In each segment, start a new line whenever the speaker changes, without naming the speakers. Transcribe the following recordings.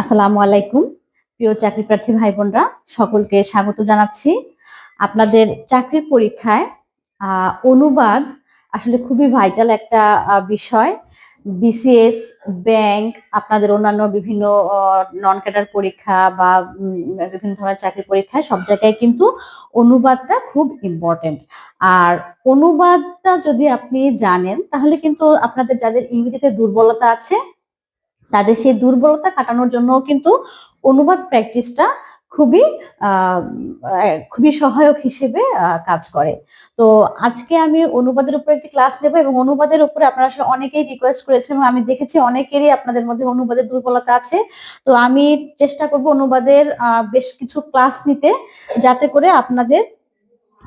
আসসালামু আলাইকুম। প্রিয় চাকরি প্রার্থী ভাই বোনরা সকলকে স্বাগত জানাচ্ছি। আপনাদের চাকরির পরীক্ষায় অনুবাদ আসলে খুবই ভাইটাল একটা বিষয়। বিসিএস, ব্যাংক, আপনাদের অন্যান্য বিভিন্ন নন ক্যাডার পরীক্ষা বা বিভিন্ন ধরনের চাকরি পরীক্ষায় সব জায়গায় কিন্তু অনুবাদটা খুব ইম্পর্টেন্ট আর অনুবাদটা যদি আপনি জানেন, তাহলে কিন্তু আপনাদের যাদের ইংরেজিতে দুর্বলতা আছে তাদের সেই দুর্বলতা কাটানোর জন্য কিন্তু অনুবাদ প্র্যাকটিসটা খুবই খুবই সহায়ক হিসেবে কাজ করে। তো আজকে আমি অনুবাদের উপর একটি ক্লাস নেব এবং অনুবাদের উপরে আপনারা আসলে অনেকেই রিকোয়েস্ট করেছেন এবং আমি দেখেছি অনেকেরই আপনাদের মধ্যে অনুবাদের দুর্বলতা আছে। তো আমি চেষ্টা করব অনুবাদের বেশ কিছু ক্লাস নিতে যাতে করে আপনাদের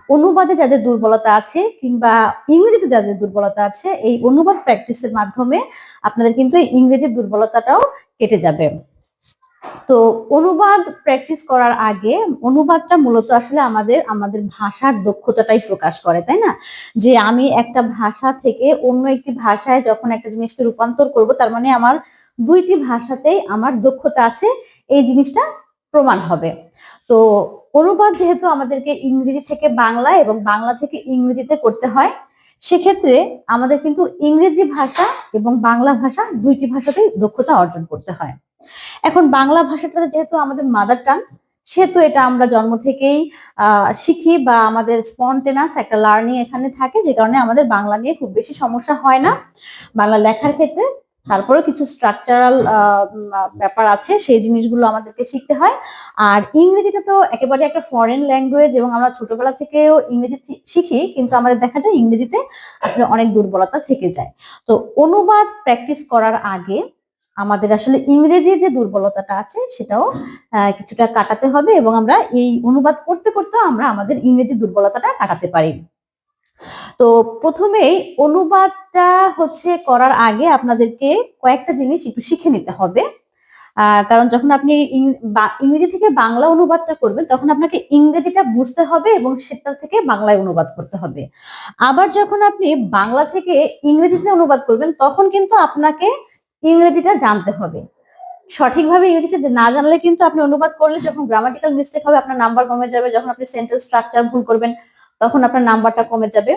অনুবাদে যাদের দুর্বলতা আছে কিংবা ইংরেজিতে যাদের দুর্বলতা আছে, এই অনুবাদ প্র্যাকটিসের মাধ্যমে আপনাদের কিন্তু এই ইংরেজির দুর্বলতাটাও কেটে যাবে। তো অনুবাদ প্র্যাকটিস করার আগে অনুবাদটা মূলত আসলে আমাদের আমাদের ভাষার দক্ষতাটাই প্রকাশ করে, তাই না? যে আমি একটা ভাষা থেকে অন্য একটি ভাষায় যখন একটা জিনিসকে রূপান্তর করব, তার মানে আমার দুইটি ভাষাতেই আমার দক্ষতা আছে, এই জিনিসটা প্রমাণ হবে। তো অনুবাদ যেহেতু আমাদেরকে ইংরেজি থেকে বাংলা এবং বাংলা থেকে ইংরেজিতে করতে হয়, সেক্ষেত্রে আমাদের কিন্তু ইংরেজি ভাষা এবং বাংলা ভাষা দুইটি ভাষাতেই দক্ষতা অর্জন করতে হয়। এখন বাংলা ভাষাটা যেহেতু আমাদের মাদার টাং সেহেতু এটা আমরা জন্ম থেকেই শিখি বা আমাদের স্পন্টেনাস একটা লার্নিং এখানে থাকে, যে কারণে আমাদের বাংলা নিয়ে খুব বেশি সমস্যা হয় না। বাংলা লেখার ক্ষেত্রে তারপরেও কিছু স্ট্রাকচারাল ব্যাপার আছে, সেই জিনিসগুলো আমাদেরকে শিখতে হয়। আর ইংরেজিটা তো একেবারে একটা ফরেন ল্যাঙ্গুয়েজ এবং আমরা ছোটবেলা থেকেও ইংরেজি শিখি, কিন্তু আমাদের দেখা যায় ইংরেজিতে আসলে অনেক দুর্বলতা থেকে যায়। তো অনুবাদ প্র্যাকটিস করার আগে আমাদের আসলে ইংরেজির যে দুর্বলতাটা আছে, সেটাও কিছুটা কাটাতে হবে এবং আমরা এই অনুবাদ করতে করতে আমরা আমাদের ইংরেজি দুর্বলতাটা কাটাতে পারি। তো প্রথমেই অনুবাদটা হচ্ছে করার আগে আপনাদেরকে কয়েকটা জিনিস একটু শিখে নিতে হবে। কারণ যখন আপনি ইংরেজি থেকে বাংলা অনুবাদটা করবেন, তখন আপনাকে ইংরেজিটা বুঝতে হবে এবং সেটা থেকে বাংলায় অনুবাদ করতে হবে। আবার যখন আপনি বাংলা থেকে ইংরেজিতে অনুবাদ করবেন, তখন কিন্তু আপনাকে ইংরেজিটা জানতে হবে। সঠিকভাবে ইংরেজিটা না জানলে কিন্তু আপনি অনুবাদ করলে যখন গ্রামাটিক্যাল মিস্টেক হবে, আপনার নাম্বার কমে যাবে, যখন আপনি সেন্টেন্স স্ট্রাকচার ভুল করবেন তখন আপনার নাম্বারটা কমে যাবে।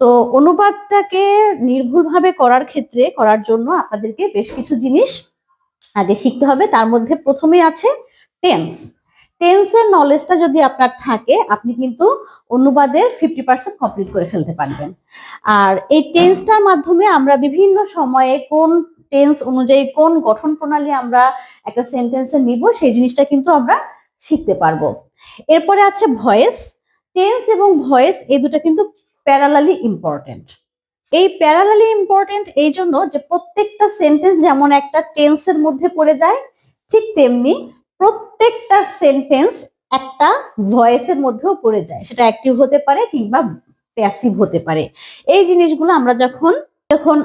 তো অনুবাদটাকে নির্ভুলভাবে করার ক্ষেত্রে, করার জন্য আপনাদেরকে বেশ কিছু জিনিস আগে শিখতে হবে। তার মধ্যে প্রথমে আছে টেন্স টেন্সের নলেজটা যদি আপনার থাকে, আপনি কিন্তু অনুবাদের ফিফটি পার্সেন্ট কমপ্লিট করে ফেলতে পারবেন। আর এই টেন্সটার মাধ্যমে আমরা বিভিন্ন সময়ে কোন টেন্স অনুযায়ী কোন গঠন প্রণালী আমরা একটা সেন্টেন্সে নিব, সেই জিনিসটা কিন্তু আমরা শিখতে পারব। এরপরে আছে ভয়েস টেন্স এবং ভয়েস এই দুটো কিন্তু প্যারালালি ইম্পর্টেন্ট এই প্যারালালি ইম্পর্টেন্ট এই জন্য যে প্রত্যেকটা সেন্টেন্স যেমন একটা টেন্সের মধ্যে পড়ে যায়, ঠিক তেমনি প্রত্যেকটা সেন্টেন্স একটা ভয়েসের মধ্যেও পড়ে যায়। সেটা অ্যাক্টিভ হতে পারে কিংবা প্যাসিভ হতে পারে। এই জিনিসগুলো আমরা যখন যখন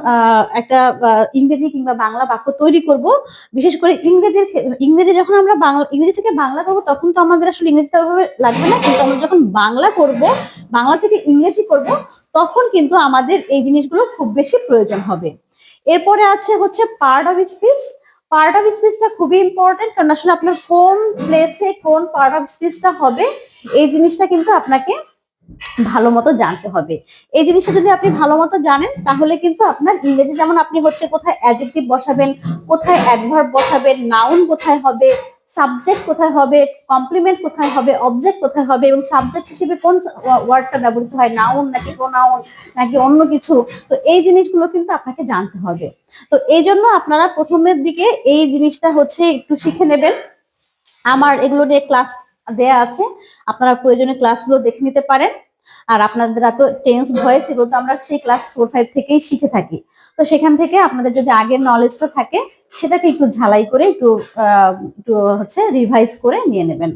একটা ইংরেজি কিংবা বাংলা বাক্য তৈরি করব, বিশেষ করে ইংরেজির ইংরেজি যখন আমরা বাংলা, ইংরেজি থেকে বাংলা করব, তখন তো আমাদের আসলে ইংরেজিটা ওইভাবে লাগবে না। কিন্তু আমরা যখন বাংলা করব, বাংলা থেকে ইংরেজি করব, তখন কিন্তু আমাদের এই জিনিসগুলো খুব বেশি প্রয়োজন হবে। এরপরে আছে হচ্ছে part of speech part of স্পিচটা খুবই ইম্পর্টেন্ট কারণ আসলে আপনার কোন প্লেসে কোন পার্ট অফ স্পিচটা হবে, এই জিনিসটা কিন্তু আপনাকে ভালো মতো জানতে হবে। এই জিনিসটা যদি আপনি ভালো মতো জানেন, তাহলে কিন্তু আপনার ইংরেজি যেমন আপনি হচ্ছে কোথায় অ্যাডজেক্টিভ বসাবেন, কোথায় অ্যাডভার্ব বসাবেন নাউন কোথায় হবে সাবজেক্ট কোথায় হবে কমপ্লিমেন্ট কোথায় হবে অবজেক্ট কোথায় হবে এবং সাবজেক্ট হিসেবে কোন ওয়ার্ডটা ব্যবহৃত হয় নাউন নাকি প্রোনাউন নাকি অন্য কিছু, তো এই জিনিসগুলো কিন্তু আপনাকে জানতে হবে। তো এই জন্য আপনারা প্রথমের দিকে এই জিনিসটা হচ্ছে একটু শিখে নেবেন। আমার এগুলো নিয়ে ক্লাস দেয়া আছে। আপনারা প্রয়োজনে ক্লাসগুলো দেখে নিতে পারেন। আর আপনাদের তো টেন্স ভয়েস এগুলো তো আমরা সেই ক্লাস ফোর ফাইভ থেকেই শিখে থাকি। তো সেখান থেকে আপনাদের যদি আগের নলেজটা থাকে, সেটাকে একটু ঝালাই করে একটু একটু হচ্ছে রিভাইজ করে নিয়ে নেবেন।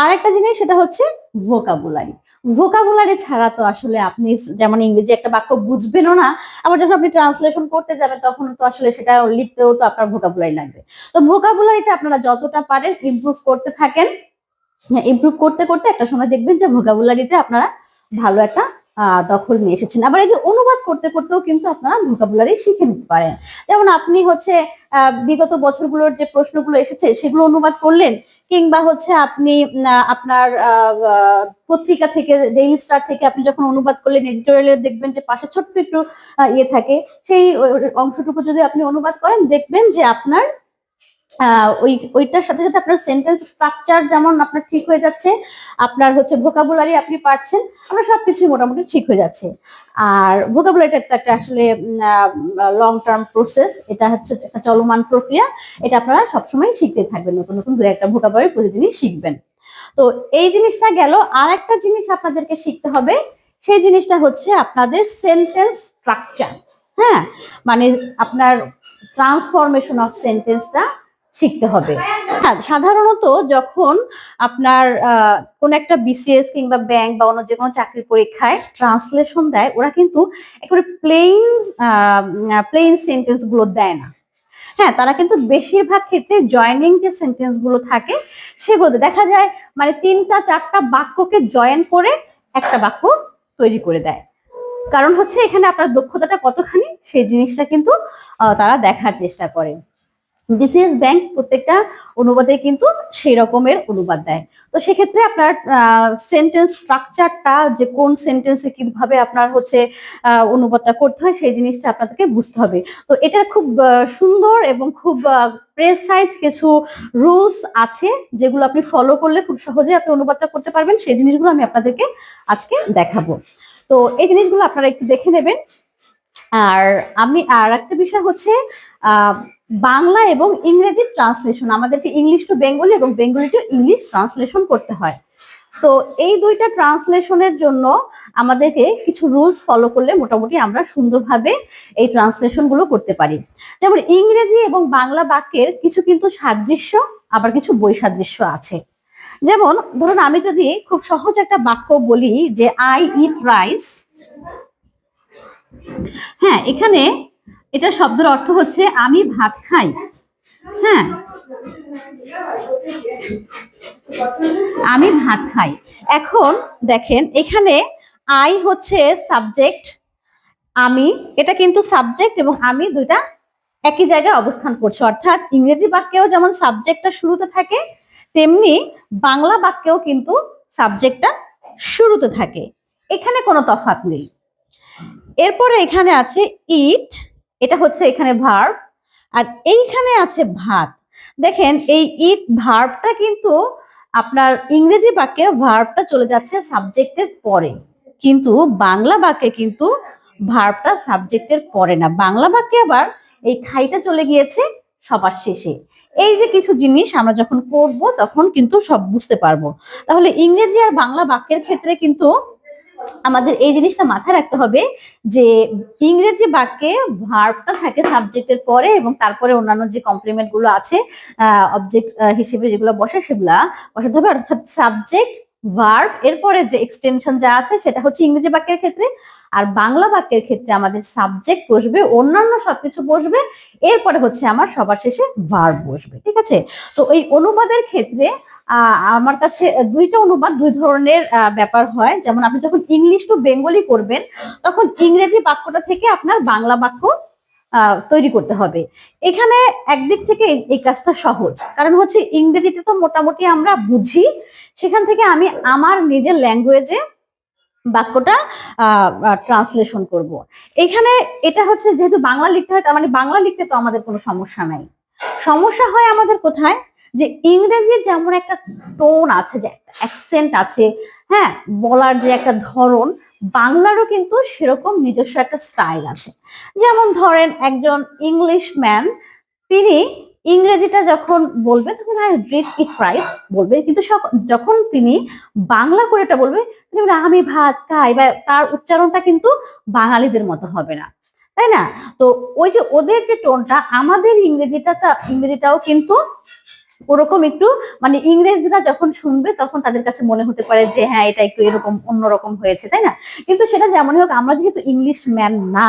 আর একটা জিনিস সেটা হচ্ছে ভোকাবুলারি ভোকাবুলারি ছাড়া তো আসলে আপনি যেমন ইংরেজি একটা বাক্য বুঝবেনও না, আবার যখন আপনি ট্রান্সলেশন করতে যাবেন, তখন তো আসলে সেটা লিখতেও তো আপনার ভোকাবুলারি লাগবে। তো ভোকাবুলারিটা আপনারা যতটা পারেন ইমপ্রুভ করতে থাকেন। ইমপ্রুভ করতে করতে একটা সময় দেখবেন যে ভোকাবুলারিতে আপনারা ভালো একটা দখল নিয়ে এসেছেন। আবার এই যে অনুবাদ করতে করতেও কিন্তু আপনারা ভোকাবুলারি শিখে নিতে পারেন। যেমন আপনি হচ্ছে বিগত বছরগুলোর যে প্রশ্নগুলো এসেছে, সেগুলো অনুবাদ করলেন, কিংবা হচ্ছে আপনি আপনার পত্রিকা থেকে ডেইলি স্টার থেকে আপনি যখন অনুবাদ করলেন এডিটোরিয়ালে দেখবেন যে পাশে ছোট্ট একটু ইয়ে থাকে। সেই অংশটুকু যদি আপনি অনুবাদ করেন, দেখবেন যে আপনার ওই, ওইটার সাথে সাথে আপনার সেন্টেন্স স্ট্রাকচার যেমন আপনার ঠিক হয়ে যাচ্ছে, আপনার হচ্ছে ভোকাবুলারি আপনি পাচ্ছেন আপনার সবকিছুই মোটামুটি ঠিক হয়ে যাচ্ছে। আর ভোকাবুলারিটা একটা একটা আসলে লং টার্ম প্রসেস এটা হচ্ছে একটা চলমান প্রক্রিয়া, এটা আপনারা সবসময় শিখতে থাকবেন, নতুন নতুন দু একটা ভোকাবুলারি প্রতিদিনই শিখবেন। তো এই জিনিসটা গেল আর একটা জিনিস আপনাদেরকে শিখতে হবে, সেই জিনিসটা হচ্ছে আপনাদের সেন্টেন্স স্ট্রাকচার হ্যাঁ মানে আপনার ট্রান্সফরমেশন অফ সেন্টেন্সটা শিখতে হবে। হ্যাঁ সাধারণত যখন আপনার কোন একটা বিসিএস কিংবা ব্যাংক বা অন্য যে কোনো চাকরির পরীক্ষায় ট্রান্সলেশন দেয়, ওরা কিন্তু একেবারে প্লেন প্লেন সেন্টেন্সগুলো দেয় না। হ্যাঁ তারা কিন্তু বেশিরভাগ ক্ষেত্রে জয়েনিং যে সেন্টেন্সগুলো থাকে, সেগুলোতে দেখা যায় মানে তিনটা, চারটা বাক্যকে জয়েন করে একটা বাক্য তৈরি করে দেয়। কারণ হচ্ছে এখানে আপনার দক্ষতাটা কতখানি, সেই জিনিসটা কিন্তু তারা দেখার চেষ্টা করে। বিসিএস ব্যাংক প্রত্যেকটা অনুবাদে কিন্তু সেই রকমের অনুবাদ দেয়। তো সেক্ষেত্রে আপনার সেন্টেন্স স্ট্রাকচারটা যে কোন সেন্টেন্সে কীভাবে আপনার হচ্ছে অনুবাদটা করতে হয় সেই জিনিসটা আপনাদেরকে বুঝতে হবে। তো এটা খুব সুন্দর এবং খুব প্রেসাইজ কিছু রুলস আছে যেগুলো আপনি ফলো করলে খুব সহজে আপনি অনুবাদটা করতে পারবেন। সেই জিনিসগুলো আমি আপনাদেরকে আজকে দেখাবো। তো এই জিনিসগুলো আপনারা একটু দেখে নেবেন। আর আমি, আর একটা বিষয় হচ্ছে বাংলা এবং ইংরেজি ট্রান্সলেশন আমাদেরকে ইংলিশ টু বেঙ্গলি এবং বেঙ্গলি টু ইংলিশ ট্রান্সলেশন করতে হয়। তো এই দুইটা ট্রান্সলেশনের জন্য আমাদেরকে কিছু রুলস ফলো করলে মোটামুটি আমরা সুন্দরভাবে এই ট্রান্সলেশনগুলো করতে পারি। যেমন ইংরেজি এবং বাংলা বাক্যের কিছু কিন্তু সাদৃশ্য, আবার কিছু বৈসাদৃশ্য আছে। যেমন, ধরুন আমি যদি খুব সহজ একটা বাক্য বলি যে আই ইট রাইস হ্যাঁ এখানে এটা শব্দের অর্থ হচ্ছে আমি ভাত খাই। হ্যাঁ আমি ভাত খাই। এখন দেখেন, এখানে আই হচ্ছে সাবজেক্ট আমি, এটা কিন্তু সাবজেক্ট এবং আমি দুইটা একই জায়গায় অবস্থান করছে। অর্থাৎ ইংরেজি বাক্যেও যেমন সাবজেক্টটা শুরুতে থাকে, তেমনি বাংলা বাক্যেও কিন্তু সাবজেক্টটা শুরুতে থাকে। এখানে কোনো তফাৎ নেই। এরপরে এখানে আছে ইট এটা হচ্ছে এখানে ভার্ব আর এইখানে আছে ভাত। দেখেন, এই ইট ভার্বটা কিন্তু আপনার ইংরেজি বাক্যে ভার্বটা চলে যাচ্ছে সাবজেক্টের পরে। কিন্তু বাংলা বাক্যে কিন্তু ভার্বটা সাবজেক্টের পরে না। বাংলা বাক্যে আবার এই খাইটা চলে গিয়েছে সবার শেষে। এই যে কিছু জিনিস আমরা যখন করব, তখন কিন্তু সব বুঝতে পারব। তাহলে ইংরেজি আর বাংলা বাক্যের ক্ষেত্রে কিন্তু আমাদের এই জিনিসটা মাথায় রাখতে হবে যে ইংরেজি বাক্যে ভার্বটা থাকে সাবজেক্টের পরে এবং তারপরে অন্যান্য যে কমপ্লিমেন্টগুলো আছে অবজেক্ট হিসেবে যেগুলো বসে সেগুলা বসাতে হবে। অর্থাৎ সাবজেক্ট ভার্ব এরপরে যে এক্সটেনশন যা আছে সেটা হচ্ছে ইংরেজি বাক্যের ক্ষেত্রে আর বাংলা বাক্যের ক্ষেত্রে আমাদের সাবজেক্ট বসবে, অন্যান্য সবকিছু বসবে, এরপরে হচ্ছে আমার সবার শেষে ভার্ব বসবে। ঠিক আছে? তো এই অনুবাদের ক্ষেত্রে আমার কাছে দুইটা অনুবাদ, দুই ধরনের ব্যাপার হয়। যেমন আপনি যখন ইংলিশ টু বেঙ্গলি করবেন, তখন ইংরেজি বাক্যটা থেকে আপনার বাংলা বাক্য তৈরি করতে হবে। এখানে একদিক থেকে এই কাজটা সহজ। কারণ হচ্ছে ইংরেজিটা তো মোটামুটি আমরা বুঝি। সেখান থেকে আমি আমার নিজের ল্যাঙ্গুয়েজে বাক্যটা ট্রান্সলেশন করব। এখানে এটা হচ্ছে যেহেতু বাংলা লিখতে হয়, তার মানে বাংলা লিখতে তো আমাদের কোনো সমস্যা নাই। সমস্যা হয় আমাদের কোথায়? যে ইংরেজির যেমন একটা টোন আছে, যে একটা অ্যাকসেন্ট আছে হ্যাঁ বলার যে একটা ধরন, বাংলারও কিন্তু সেরকম নিজস্ব একটা স্টাইল আছে। যেমন ধরেন একজন ইংলিশ ম্যান তিনি ইংরেজিটা যখন বলবে, তখন ইট রাইস বলবে। কিন্তু যখন তিনি বাংলা করে এটা বলবে তিনি আমি ভাত খাই। বা তার উচ্চারণটা কিন্তু বাঙালিদের মতো হবে না। তাই না? তো ওই যে ওদের যে টোনটা আমাদের ইংরেজিটা ইংরেজিটাও কিন্তু ওরকম একটু মানে ইংরেজরা যখন শুনবে তখন তাদের কাছে মনে হতে পারে যে হ্যাঁ এটা একটু এরকম অন্যরকম হয়েছে, তাই না? কিন্তু সেটা যেমনই হোক, আমরা যেহেতু ইংলিশ ম্যান না,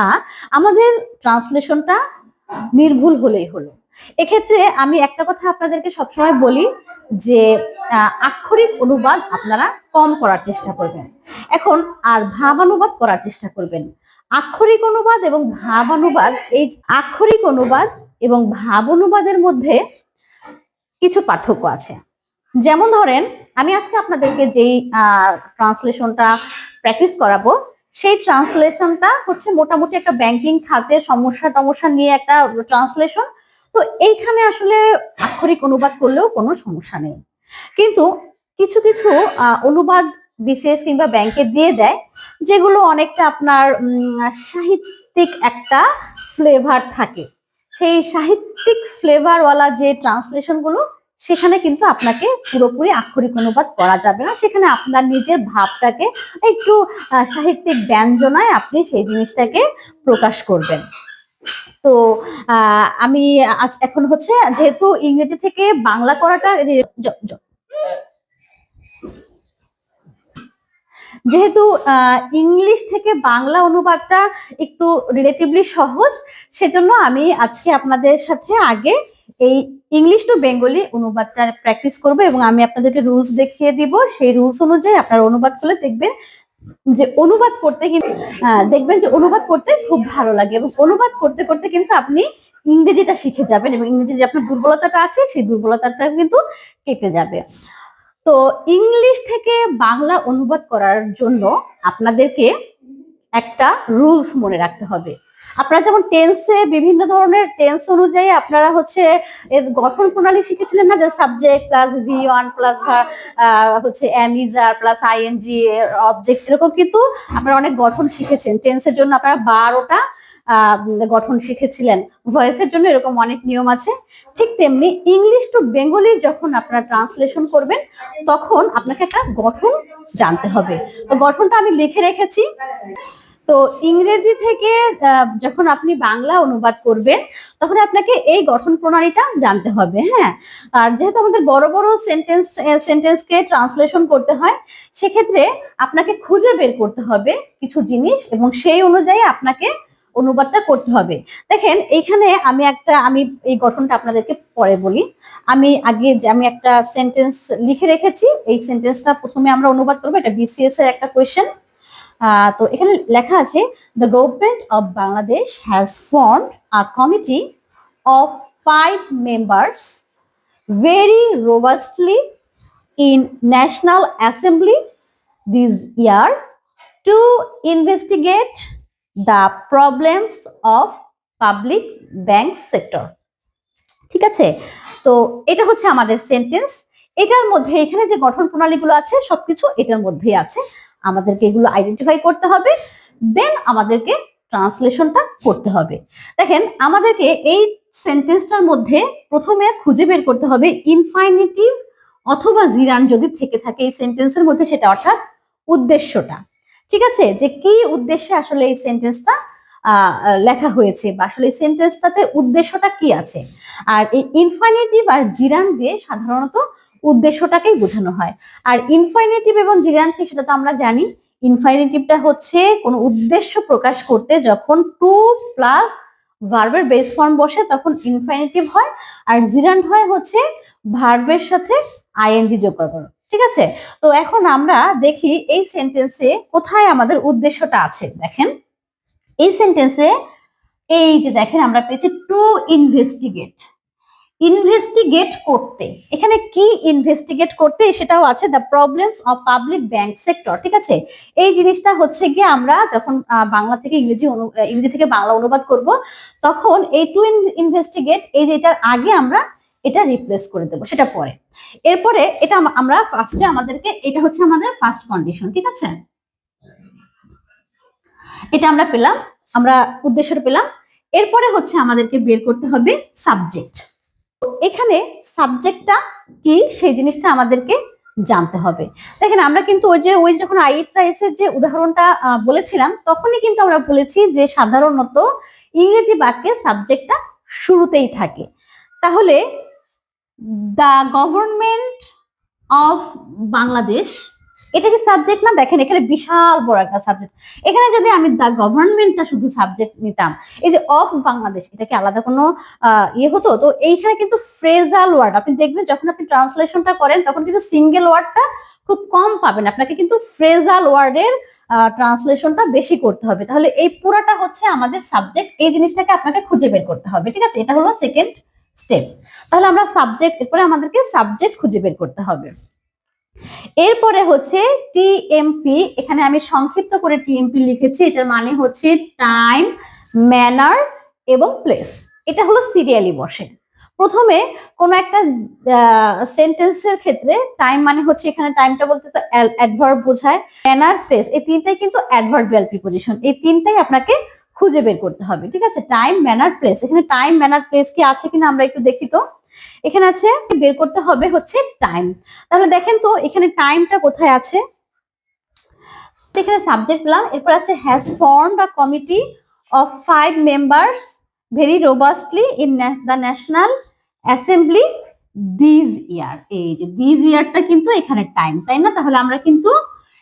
আমাদের ট্রান্সলেশনটা নির্ভুল হলেই হলো। এক্ষেত্রে আমি একটা কথা আপনাদেরকে সবসময় বলি যে আক্ষরিক অনুবাদ আপনারা কম করার চেষ্টা করবেন। এখন, আর ভাবানুবাদ করার চেষ্টা করবেন। আক্ষরিক অনুবাদ এবং ভাবানুবাদ, এই আক্ষরিক অনুবাদ এবং ভাব অনুবাদের মধ্যে কিছু পার্থক্য আছে। যেমন ধরেন, আমি আজকে আপনাদেরকে যেই ট্রান্সলেশনটা প্র্যাকটিস করাবো, সেই ট্রান্সলেশনটা হচ্ছে মোটামুটি একটা ব্যাংকিং খাতের সমস্যা টমস্যা নিয়ে একটা ট্রান্সলেশন। তো এইখানে আসলে আক্ষরিক অনুবাদ করলেও কোনো সমস্যা নেই। কিন্তু কিছু কিছু অনুবাদ বিসিএস কিংবা ব্যাংকে দিয়ে দেয়, যেগুলো অনেকটা আপনার সাহিত্যিক একটা ফ্লেভার থাকে। সেই সাহিত্যিক ফ্লেভারওয়ালা যে ট্রান্সলেশনগুলো সেখানে কিন্তু আপনাকে পুরোপুরি আক্ষরিক অনুবাদ করা যাবে না। সেখানে আপনার নিজের ভাবটাকে একটু সাহিত্যিক ব্যঞ্জনায় আপনি সেই জিনিসটাকে প্রকাশ করবেন। তো আমি আজ এখন হচ্ছে, যেহেতু ইংরেজি থেকে বাংলা করাটা যেহেতু ইংলিশ থেকে বাংলা অনুবাদটা একটু রিলেটিভলি সহজ, সেজন্য আমি আজকে আপনাদের সাথে আগে এই ইংলিশ টু বেঙ্গলি অনুবাদটা প্র্যাকটিস করব এবং আমি আপনাদেরকে রুলস দেখিয়ে দিব। সেই রুলস অনুযায়ী আপনার অনুবাদ করলে দেখবেন যে অনুবাদ করতে কিন্তু দেখবেন যে অনুবাদ করতে খুব ভালো লাগে এবং অনুবাদ করতে করতে কিন্তু আপনি ইংরেজিটা শিখে যাবেন এবং ইংরেজি যে আপনার দুর্বলতাটা আছে, সেই দুর্বলতাটা কিন্তু কেটে যাবে। তো ইংলিশ থেকে বাংলা অনুবাদ করার জন্য আপনাদেরকে একটা রুলস মনে রাখতে হবে। আপনারা যেমন টেন্সে বিভিন্ন ধরনের টেন্স অনুযায়ী আপনারা হচ্ছে এর গঠন প্রণালী শিখেছিলেন না যে subject plus V one plus হচ্ছে am is are plus ING object এরকম কিন্তু আপনারা অনেক গঠন শিখেছেন। টেন্সের জন্য আপনারা বারোটা গঠন শিখেছিলেন। ভয়েসের জন্য এরকম অনেক নিয়ম আছে। ঠিক তেমনি ইংলিশ টু বেঙ্গলি যখন আপনারা ট্রান্সলেশন করবেন, তখন আপনাকে একটা গঠন জানতে হবে। তো গঠনটা আমি লিখে রেখেছি। তো ইংরেজি থেকে যখন আপনি বাংলা অনুবাদ করবেন, তখন আপনাকে এই গঠন প্রণালীটা জানতে হবে হ্যাঁ? আর যেহেতু আমাদের বড় বড় সেন্টেন্স সেন্টেন্সকে ট্রান্সলেশন করতে হয়, সেক্ষেত্রে আপনাকে খুঁজে বের করতে হবে কিছু জিনিস এবং সেই অনুযায়ী আপনাকে অনুবাদটা করতে হবে। দেখেন এইখানে আমি একটা, আমি এই গঠনটা আপনাদেরকে পরে বলি। আমি আগে যে, আমি একটা সেন্টেন্স লিখে রেখেছি। এই সেন্টেন্সটা প্রথমে আমরা অনুবাদ করব। এটা বিসিএস এর একটা কোয়েশ্চেন তো এখানে লেখা আছে the government of Bangladesh has form a committee of five members very robustly in national assembly this year to investigate the problems of public bank sector ঠিক আছে? তো এটা হচ্ছে আমাদের সেন্টেন্স এটার মধ্যে এখানে যে গঠন প্রণালীগুলো আছে, সবকিছু এটার মধ্যেই আছে। আমাদেরকে এগুলো আইডেন্টিফাই করতে হবে। দেন আমাদেরকে ট্রান্সলেশনটা করতে হবে। দেখেন, আমাদেরকে এই সেন্টেন্সটার মধ্যে প্রথমে খুঁজে বের করতে হবে ইনফাইনিটিভ অথবা জিরান যদি থেকে থাকে, এই সেন্টেন্সের মধ্যে সেটা অর্থাৎ উদ্দেশ্যটা। ঠিক আছে? যে কি উদ্দেশ্যে আসলে এই সেন্টেন্সটা লেখা হয়েছে বা আসলে এই সেন্টেন্সটাতে উদ্দেশ্যটা কি আছে? আর এই ইনফাইনেটিভ আর জিরান দিয়ে সাধারণত উদ্দেশ্যটাকেই বোঝানো হয়। আর ইনফাইনেটিভ এবং জিরান কি সেটা তো আমরা জানি। ইনফাইনেটিভটা হচ্ছে কোনো উদ্দেশ্য প্রকাশ করতে যখন টু প্লাস ভার্বের বেস ফর্ম বসে তখন ইনফাইনেটিভ হয়। আর জিরান হয় হচ্ছে ভার্বের সাথে আইএনজি যোগ করা ঠিক আছে? তো এখন আমরা দেখি এই সেন্টেন্সে কোথায় আমাদের উদ্দেশ্যটা আছে। দেখেন, এই সেন্টেন্সে এই যে দেখেন, আমরা পেয়েছি টু ইনভেস্টিগেট ইনভেস্টিগেট করতে। এখানে কি ইনভেস্টিগেট করতে? সেটাও আছে the problems of public bank sector ঠিক আছে? এই জিনিসটা হচ্ছে গিয়ে আমরা যখন বাংলা থেকে ইংরেজি ইংরেজি থেকে বাংলা অনুবাদ করব, তখন এই টু ইনভেস্টিগেট এই যে এটার আগে আমরা এটা রিপ্লেস করে দেবো, সেটা পরে। এরপরে এটা আমরা ফার্স্টে আমাদেরকে, এটা হচ্ছে আমাদের ফার্স্ট কন্ডিশন ঠিক আছে? এটা আমরা পেলাম, আমরা উদ্দেশ্য পেলাম। এরপরে হচ্ছে আমাদেরকে বের করতে হবে সাবজেক্ট এখানে সাবজেক্টটা কি, সেই জিনিসটা আমাদেরকে জানতে হবে। দেখেন, আমরা কিন্তু ওই যে, ওই যখন আইএস এর যে উদাহরণটা বলেছিলাম, তখনই কিন্তু আমরা বলেছি যে সাধারণত ইংরেজি বাক্যে সাবজেক্টটা শুরুতেই থাকে। তাহলে দ্য গভর্নমেন্ট অফ বাংলাদেশ এটা কি সাবজেক্ট না? দেখেন, এখানে বিশাল বড় একটা সাবজেক্ট এখানে যদি আমি দ্য গভর্নমেন্টটা শুধু সাবজেক্ট নিতাম, এই যে অফ বাংলাদেশ এটা কি আলাদা কোনো ইয়ে হতো? তো এইখানে কিন্তু ফ্রেজাল ওয়ার্ড আপনি দেখবেন যখন আপনি ট্রান্সলেশনটা করেন, তখন কিন্তু সিঙ্গেল ওয়ার্ডটা খুব কম পাবেন। আপনাকে কিন্তু ফ্রেজাল ওয়ার্ডের ট্রান্সলেশনটা বেশি করতে হবে। তাহলে এই পুরাটা হচ্ছে আমাদের সাবজেক্ট এই জিনিসটাকে আপনাকে খুঁজে বের করতে হবে, ঠিক আছে? এটা হলো সেকেন্ড স্টেপ তাহলে আমরা সাবজেক্ট এরপরে আমাদেরকে সাবজেক্ট খুঁজে বের করতে হবে। এরপরে হচ্ছে টিএমপি এখানে আমি সংক্ষিপ্ত করে টিএমপি লিখেছি, এটার মানে হচ্ছে টাইম ম্যানার এবং প্লেস এটা হলো সিরিয়ালি বসে। প্রথমে কোনো একটা সেন্টেন্সের ক্ষেত্রে টাইম মানে হচ্ছে এখানে টাইমটা বলতে তো অ্যাডভার্ব বোঝায় ম্যানার প্লেস এই তিনটাই কিন্তু অ্যাডভার্বিয়াল প্রিপোজিশন এই তিনটাই আপনাকে খুঁজে বের করতে হবে, ঠিক আছে? টাইম ম্যানার প্লেস এখানে টাইম ম্যানার প্লেস কি আছে কিনা আমরা একটু দেখি তো? এখানে আছে, বের করতে হবে হচ্ছে টাইম তাহলে দেখেন তো, এখানে টাইমটা কোথায় আছে? এখানে সাবজেক্ট পেলাম এরপর আছে হ্যাজ ফর্ম বা committee of five members very robustly in the national assembly these year এই যে দিজ ইয়ারটা কিন্তু এখানে টাইম তাই না? তাহলে আমরা কিন্তু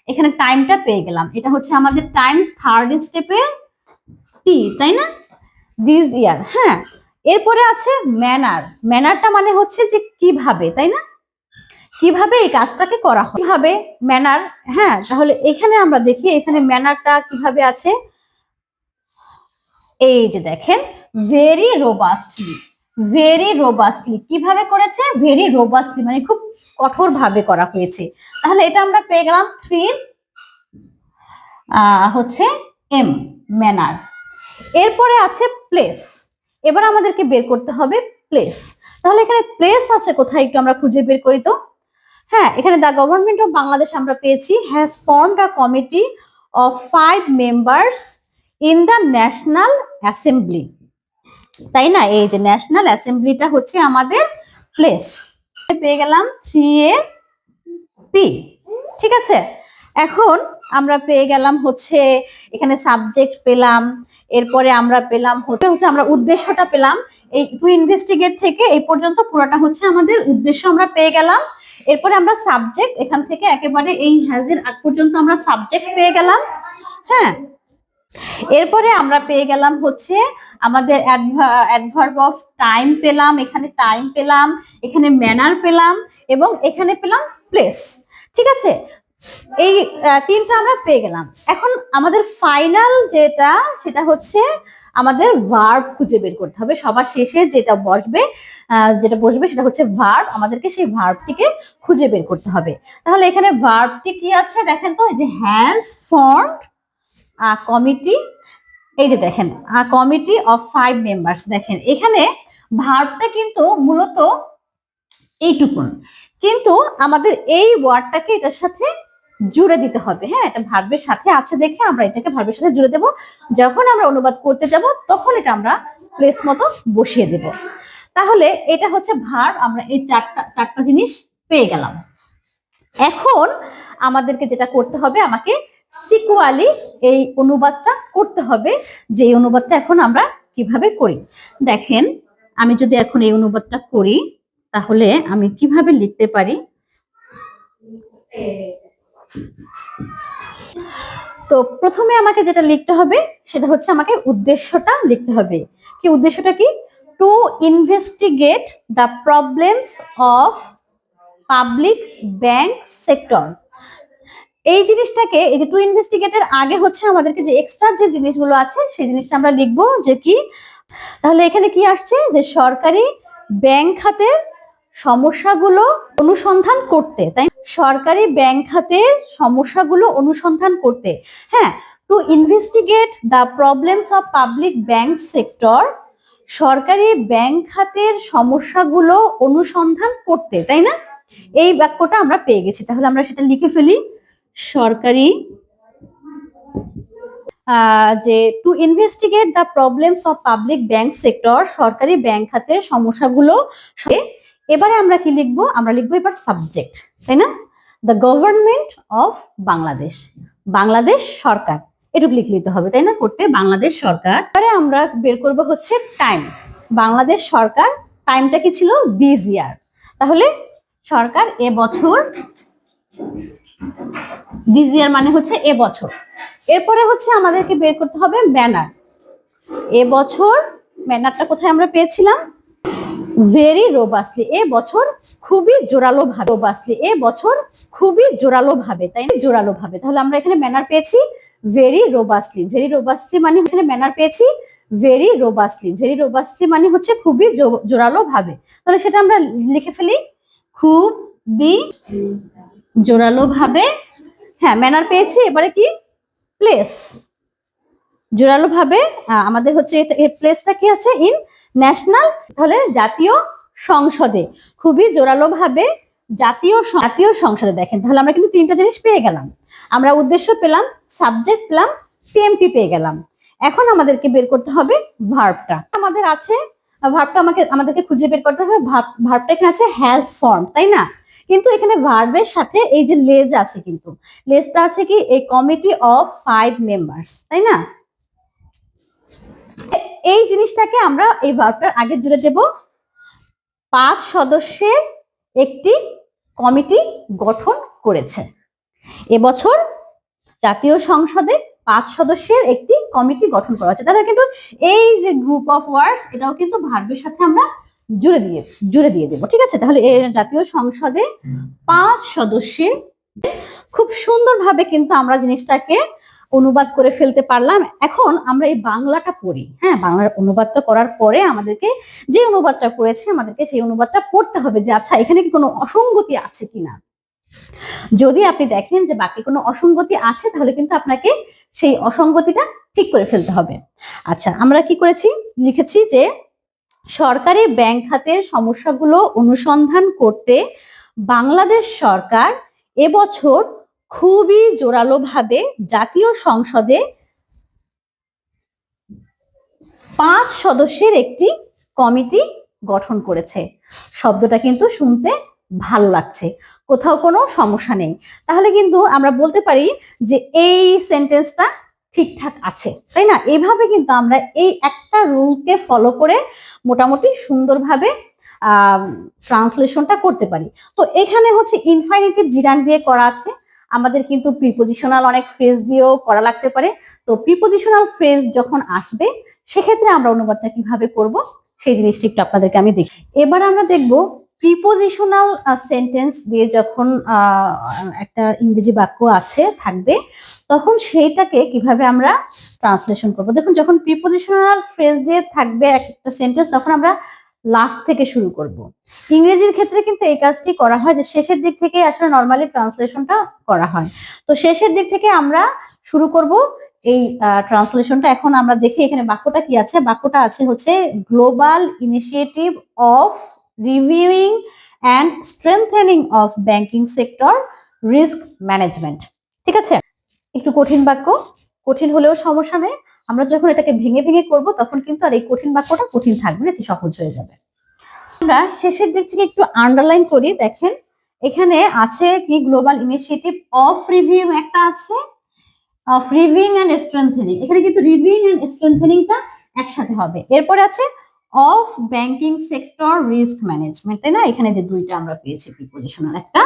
এখানে টাইমটা পেয়ে গেলাম। এটা হচ্ছে আমাদের টাইম থার্ড স্টেপে টি তাই না? দিস ইয়ার হ্যাঁ। এরপরে আছে ম্যানার ম্যানারটা মানে হচ্ছে যে কীভাবে, তাই না? কীভাবে এই কাজটাকে করা হয়? কীভাবে ম্যানার হ্যাঁ তাহলে এখানে আমরা দেখি, এখানে ম্যানারটা কীভাবে আছে? এই যে দেখেন ভেরি রোবাস্টলি ভেরি রোবাস্টলি কীভাবে করেছে? ভেরি রোবাস্টলি মানে খুব কঠোর ভাবে করা হয়েছে। তাহলে এটা আমরা পেয়ে গেলাম থ্রি হচ্ছে এম ম্যানার এরপরে আছে প্লেস এবার আমাদেরকে বের করতে হবে প্লেস তাহলে এখানে প্লেস আছে কোথায় একটু আমরা খুঁজে বের করি তো? হ্যাঁ এখানে দ্য গভর্নমেন্ট অফ বাংলাদেশ আমরা পেয়েছি has formed a committee of five members in the national assembly তাই না? এই যে ন্যাশনাল অ্যাসেম্বলিটা হচ্ছে আমাদের প্লেস পেয়ে গেলাম থ্রি এ পি ঠিক আছে? এখন আমরা পেয়ে গেলাম হচ্ছে এখানে সাবজেক্ট পেলাম, এরপরে আমরা পেলাম হচ্ছে হচ্ছে আমরা উদ্দেশ্যটা পেলাম। এই টু ইনভেস্টিগেট থেকে এই পর্যন্ত পুরোটা হচ্ছে আমাদের উদ্দেশ্য আমরা পেয়ে গেলাম। এরপরে আমরা সাবজেক্ট এখান থেকে একেবারে এই হ্যাজের আগ পর্যন্ত আমরা সাবজেক্ট পেয়ে গেলাম। হ্যাঁ? এরপরে আমরা পেয়ে গেলাম হচ্ছে আমাদের অ্যাডভার্ব অফ টাইম পেলাম, এখানে টাইম পেলাম, এখানে ম্যানার পেলাম এবং এখানে পেলাম প্লেস ঠিক আছে? এই তিনটা আমরা পেয়ে গেলাম। এখন আমাদের ফাইনাল যেটা, সেটা হচ্ছে আমাদের ভার্ব খুঁজে বের করতে হবে। সবার শেষে যেটা বসবে যেটা বসবে সেটা হচ্ছে ভার্ব আমাদেরকে সেই ভার্বটিকে খুঁজে বের করতে হবে। তাহলে এখানে ভার্বটি কি আছে দেখেন তো? যে হ্যাজ ফর্মড কমিটি এই যে দেখেন কমিটি অফ ফাইভ মেম্বার্স দেখেন, এখানে ভার্বটা কিন্তু মূলত এইটুকুন। কিন্তু আমাদের এই ওয়ার্ডটাকে এটার সাথে জুড়ে দিতে হবে। হ্যাঁ এটা ভার্বের সাথে আছে দেখে আমরা এটাকে ভার্বের সাথে জুড়ে দেব। যখন আমরা অনুবাদ করতে যাব, তখন এটা আমরা প্লেস মতো বসিয়ে দেব। তাহলে এটা হচ্ছে ভার, আমরা এই চারটা চারটা জিনিস পেয়ে গেলাম। এখন আমাদেরকে যেটা করতে হবে, আমাকে সিকুয়ালি এই অনুবাদটা করতে হবে, যে এই অনুবাদটা এখন আমরা কীভাবে করি। দেখেন, আমি যদি এখন এই অনুবাদটা করি, তাহলে আমি কীভাবে লিখতে পারি? তো প্রথমে আমাকে যেটা লিখতে হবে, সেটা হচ্ছে আমাকে উদ্দেশ্যটা লিখতে হবে। কি উদ্দেশ্যটা কি? To investigate the problems of public bank sector এই জিনিসটাকে, এই যে টু ইনভেস্টিগেটের আগে হচ্ছে আমাদেরকে যে এক্সট্রা যে জিনিসগুলো আছে, সেই জিনিসটা আমরা লিখব যে কি, তাহলে এখানে কি আসছে? যে সরকারি ব্যাংক খাতের সমস্যাগুলো অনুসন্ধান করতে, তাই সরকারি ব্যাংক খাতের সমস্যাগুলো অনুসন্ধান করতে। হ্যাঁ to investigate the problems of public bank sector সরকারি ব্যাংক খাতের সমস্যাগুলো অনুসন্ধান করতে, তাই না? এই বাক্যটা আমরা পেয়ে গেছি। তাহলে আমরা সেটা লিখে ফেলি। সরকারি যে to investigate the problems of public bank sector সরকারি ব্যাংক খাতের সমস্যাগুলো এবারে আমরা কি লিখব? আমরা লিখব এবার সাবজেক্ট তাই না? The government of Bangladesh Bangladesh সরকার, এটুকু লিখে নিতে হবে, তাই না? করতে বাংলাদেশ সরকার। এবারে আমরা বের করব হচ্ছে টাইম বাংলাদেশ সরকার টাইমটা কি ছিল? দিস ইয়ার তাহলে সরকার এ বছর দিস ইয়ার মানে হচ্ছে এ বছর। এরপরে হচ্ছে আমাদেরকে বের করতে হবে ব্যানার এ বছর ব্যানারটা কোথায় আমরা পেয়েছিলাম? ভেরি রোবাস্টলি এ বছর খুবই জোরালো ভাবে রোবাস্টলি এ বছর খুবই জোরালো ভাবে, তাই না? জোরালো ভাবে। তাহলে আমরা এখানে ম্যানার পেয়েছি ভেরি রোবাস্টলি ভেরি রোবাস্টলি মানে এখানে ম্যানার পেয়েছি ভেরি রোবাস্টলি ভেরি রোবাস্টলি মানে হচ্ছে খুবই জোরালো ভাবে। তাহলে সেটা আমরা লিখে ফেলি। খুবই জোরালো ভাবে। হ্যাঁ ম্যানার পেয়েছি এবারে কি? প্লেস জোরালো ভাবে আমাদের হচ্ছে প্লেসটা কি আছে? ইন ন্যাশনাল, তাহলে জাতীয় সংসদে। খুবই জোরালো ভাবে জাতীয় জাতীয় সংসদে দেখেন। তাহলে আমরা কিন্তু তিনটা জিনিস পেয়ে গেলাম। আমরা উদ্দেশ্য পেলাম সাবজেক্ট পেলাম টিএমপি পেয়ে গেলাম। এখন আমাদেরকে বের করতে হবে ভার্বটা আমাদের আছে ভার্বটা আমাকে আমাদেরকে খুঁজে বের করতে হবে। ভার্বটা এখানে আছে হ্যাজ ফর্ম তাই না? কিন্তু এখানে ভার্বের সাথে এই যে লেজ আছে কিন্তু। লেজটা আছে কি? এই কমিটি অফ ফাইভ মেম্বার্স তাই না? এই জিনিসটাকে আমরা এই ভার্বটার আগে জুড়ে দেব। পাঁচ সদস্যের একটি কমিটি গঠন করেছে। এবছর জাতীয় সংসদে পাঁচ সদস্যের একটি কমিটি গঠন করা হচ্ছে তাহলে কিন্তু এই যে গ্রুপ অফ ওয়ার্ডস এটাও কিন্তু ভার্বের সাথে আমরা জুড়ে দিয়ে জুড়ে দিয়ে দেবো। ঠিক আছে? তাহলে এই জাতীয় সংসদে পাঁচ সদস্যের খুব সুন্দরভাবে কিন্তু আমরা জিনিসটাকে অনুবাদ করে ফেলতে পারলাম। এখন আমরা এই বাংলাটা পড়ি। হ্যাঁ বাংলার অনুবাদটা করার পরে আমাদেরকে যে অনুবাদটা করেছে, আমাদেরকে সেই অনুবাদটা পড়তে হবে যে আচ্ছা এখানে কি কোনো অসঙ্গতি আছে কিনা? যদি আপনি দেখেন যে বাকি কোনো অসঙ্গতি আছে, তাহলে কিন্তু আপনাকে সেই অসঙ্গতিটা ঠিক করে ফেলতে হবে। আচ্ছা আমরা কি করেছি? লিখেছি যে, সরকারি ব্যাংক খাতের সমস্যাগুলো অনুসন্ধান করতে বাংলাদেশ সরকার এবছর খুবই জোরালোভাবে জাতীয় সংসদে পাঁচ সদস্যের একটি কমিটি গঠন করেছে। শব্দটা কিন্তু শুনতে ভালো লাগছে। কোথাও কোনো সমস্যা নেই। তাহলে কিন্তু আমরা বলতে পারি যে এই সেন্টেন্সটা ঠিকঠাক আছে, তাই না? এভাবে কিন্তু আমরা এই একটা রুলকে ফলো করে মোটামুটি সুন্দরভাবে, আহ, ট্রান্সলেশনটা করতে পারি। তো এখানে হচ্ছে ইনফাইনিটিভ জিরান দিয়ে করা আছে। আমাদের কিন্তু প্রিপোজিশনাল অনেক ফ্রেজ দিয়েও করা লাগতে পারে। তো প্রিপোজিশনাল ফ্রেজ যখন আসবে, সেক্ষেত্রে আমরা অনুবাদটা কীভাবে করব, সেই জিনিসটা একটু আপনাদেরকে আমি দেখি। এবার আমরা দেখব প্রিপোজিশনাল সেন্টেন্স দিয়ে যখন একটা ইংরেজি বাক্য আছে, থাকবে, তখন সেইটাকে কীভাবে আমরা ট্রান্সলেশন করব? দেখুন, যখন প্রিপোজিশনাল ফ্রেজ দিয়ে থাকবে একটা সেন্টেন্স তখন আমরা লাস্ট থেকে শুরু করব। ইংরেজির ক্ষেত্রে কিন্তু এই কাজটি করা হয় যে শেষের দিক থেকে আসলে নর্মালি ট্রান্সলেশনটা করা হয়। তো শেষের দিক থেকে আমরা শুরু করব এই ট্রান্সলেশনটা এখন আমরা দেখি এখানে বাক্যটা কি আছে? বাক্যটা আছে হচ্ছে global initiative of reviewing and strengthening of banking sector risk management ঠিক আছে? একটু কঠিন বাক্য, কঠিন হলেও সমস্যা নেই। আমরা যখন এটাকে ভেঙে ভেঙে করব, তখন কিন্তু আর এই কঠিন বাক্যটা কঠিন থাকবে না সহজ হয়ে যাবে। আমরা শেষের দিক থেকে একটু আন্ডারলাইন করি, দেখেন, এখানে আছে কি গ্লোবাল ইনিশিয়েটিভ অফ রিভিউ একটা আছে অফ রিভিং অ্যান্ড স্ট্রেংথেনিং এখানে কিন্তু রিভিউ অ্যান্ড স্ট্রেংথেনিংটা একসাথে হবে। এরপরে আছে of banking sector risk management তাই না? এখানে যে দুইটা আমরা পেয়েছি প্রিপোজিশনাল একটা,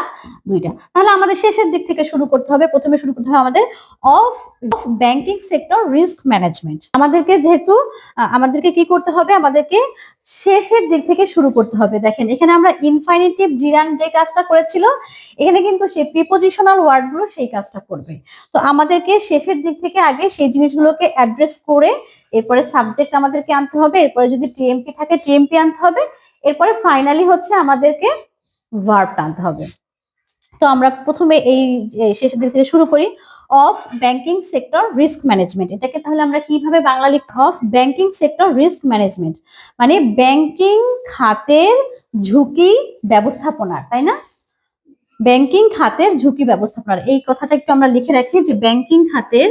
দুইটা। তাহলে আমাদের শেষের দিক থেকে শুরু করতে হবে। প্রথমে শুরু করতে হবে আমাদের of of banking sector risk management আমাদেরকে যেহেতু আমাদেরকে কি করতে হবে? আমাদেরকে শেষের দিক থেকে শুরু করতে হবে। দেখেন, এখানে আমরা ইনফাইনিটিভ জিরান যে কাজটা করেছিল, এখানে কিন্তু সেই প্রিপোজিশনাল ওয়ার্ডগুলো সেই কাজটা করবে। তো আমাদেরকে শেষের দিক থেকে আগে সেই জিনিসগুলোকে অ্যাড্রেস করে, এরপরে সাবজেক্ট আমাদেরকে আনতে হবে, এরপরে যদি টিএমপি থাকে টিএমপি আনতে হবে, এরপরে ফাইনালি হচ্ছে আমাদেরকে ভার্ব আনতে হবে। তো আমরা প্রথমে এই যে শেষের দিক থেকে শুরু করি। Of banking sector risk management এটাকে তাহলে আমরা কীভাবে বাংলা লিখ of banking sector risk management মানে ব্যাংকিং খাতের ঝুঁকি ব্যবস্থাপনার তাই না? ব্যাংকিং খাতের ঝুঁকি ব্যবস্থাপনার এই কথাটা একটু আমরা লিখে রাখি যে ব্যাংকিং খাতের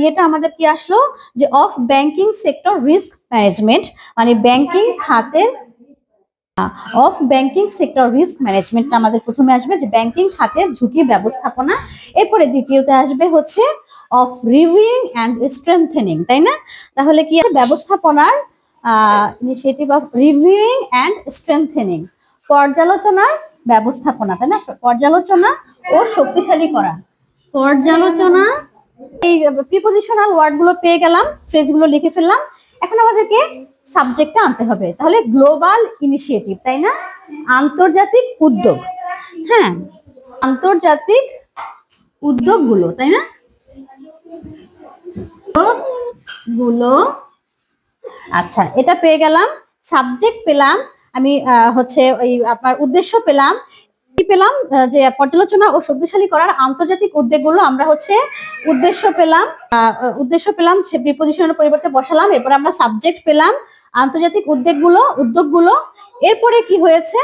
ইয়েটা আমাদের কি আসলো? যে of banking sector risk management মানে ব্যাংকিং খাতের of banking sector risk management আমাদের প্রথমে আসবে, যে ব্যাংকিং খাতের ঝুঁকি ব্যবস্থাপনা। এরপরে দ্বিতীয়তে আসবে হচ্ছে অফ রিভিউইং অ্যান্ড স্ট্রেংথেনিং তাই না? তাহলে কি? ব্যবস্থাপনার initiative of reviewing and strengthening পর্যালোচনার ব্যবস্থাপনা, তাই না? পর্যালোচনা ও শক্তিশালী করা। পর্যালোচনা, এই প্রিপোজিশনাল ওয়ার্ডগুলো পেয়ে গেলাম ফ্রেজগুলো লিখে ফেললাম। এখন আমাদেরকে সাবজেক্টটা আনতে হবে। তাহলে গ্লোবাল ইনিশিয়েটিভ তাই না? আন্তর্জাতিক উদ্যোগ। হ্যাঁ আন্তর্জাতিক উদ্যোগগুলো, তাই না? গুলো আচ্ছা এটা পেয়ে গেলাম। সাবজেক্ট পেলাম। আমি হচ্ছে ওই আপনার উদ্দেশ্য পেলাম। কি পেলাম? যে পর্যালোচনা ও শক্তিশালী করার আন্তর্জাতিক উদ্যোগগুলো আমরা হচ্ছে উদ্দেশ্য পেলাম। উদ্দেশ্য পেলাম, সে প্রিপোজিশনের পরিবর্তে বসালাম। এরপর আমরা সাবজেক্ট পেলাম। আন্তর্জাতিক উদ্যোগগুলো উদ্যোগগুলো। এরপরে কি হয়েছে?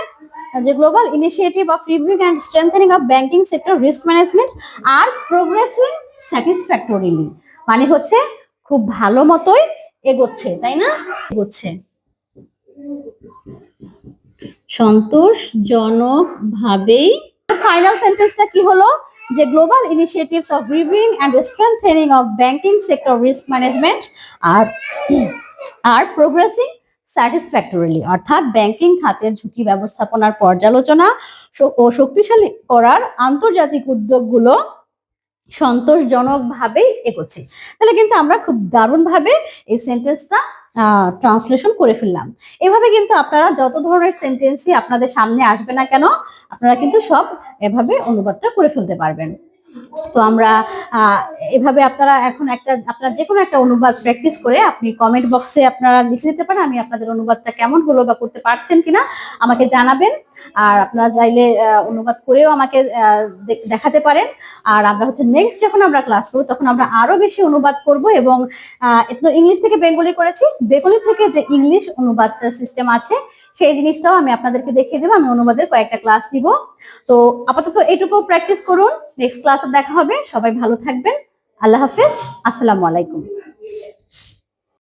যে global initiative of review and strengthening of banking sector risk management are progressing satisfactorily মানে হচ্ছে খুব ভালো মতোই এগোচ্ছে, তাই না? এগোচ্ছে। সন্তোষজনক ভাবেই ফাইনাল সেন্টেন্সটা কি হলো? যে global initiatives of reviewing and strengthening of banking sector risk management are are progressing satisfactorily অর্থাৎ ব্যাংকিং খাতের ঝুঁকি ব্যবস্থাপনার পর্যালোচনা ও শক্তিশালী করার আন্তর্জাতিক উদ্যোগগুলো সন্তোষজনকভাবেই এগোচ্ছে। তাহলে কিন্তু আমরা খুব দারুণভাবে এই সেন্টেন্সটা ট্রান্সলেশন করে ফেললাম। এভাবে কিন্তু আপনারা যত ধরনের সেন্টেন্সই আপনাদের সামনে আসবে না কেন, আপনারা কিন্তু সব এভাবে অনুবাদটা করে ফেলতে পারবেন। তো আমরা এভাবে আপনারা এখন একটা, আপনারা যে কোনো একটা অনুবাদ প্র্যাকটিস করে আপনি কমেন্ট বক্সে আপনারা লিখে দিতে পারেন, আমি আপনাদের অনুবাদটা কেমন হলো বা করতে পারছেন কিনা আমাকে জানাবেন। আর আপনারা চাইলে অনুবাদ করেও আমাকে দেখাতে পারেন। আর আমরা হচ্ছে নেক্সট যখন আমরা ক্লাস করব, তখন আমরা আরও বেশি অনুবাদ করব এবং ইংলিশ থেকে বেঙ্গলি করেছি। বেঙ্গলি থেকে যে ইংলিশ অনুবাদ সিস্টেম আছে সেই জিনিসটাও আমি আপনাদেরকে দেখিয়ে দেবো। আমি অনুবাদের কয়েকটা ক্লাস নিব। তো আপাতত এটুকু প্র্যাকটিস করুন। নেক্সট ক্লাসে দেখা হবে। সবাই ভালো থাকবেন। আল্লাহ হাফেজ। আসসালামু আলাইকুম।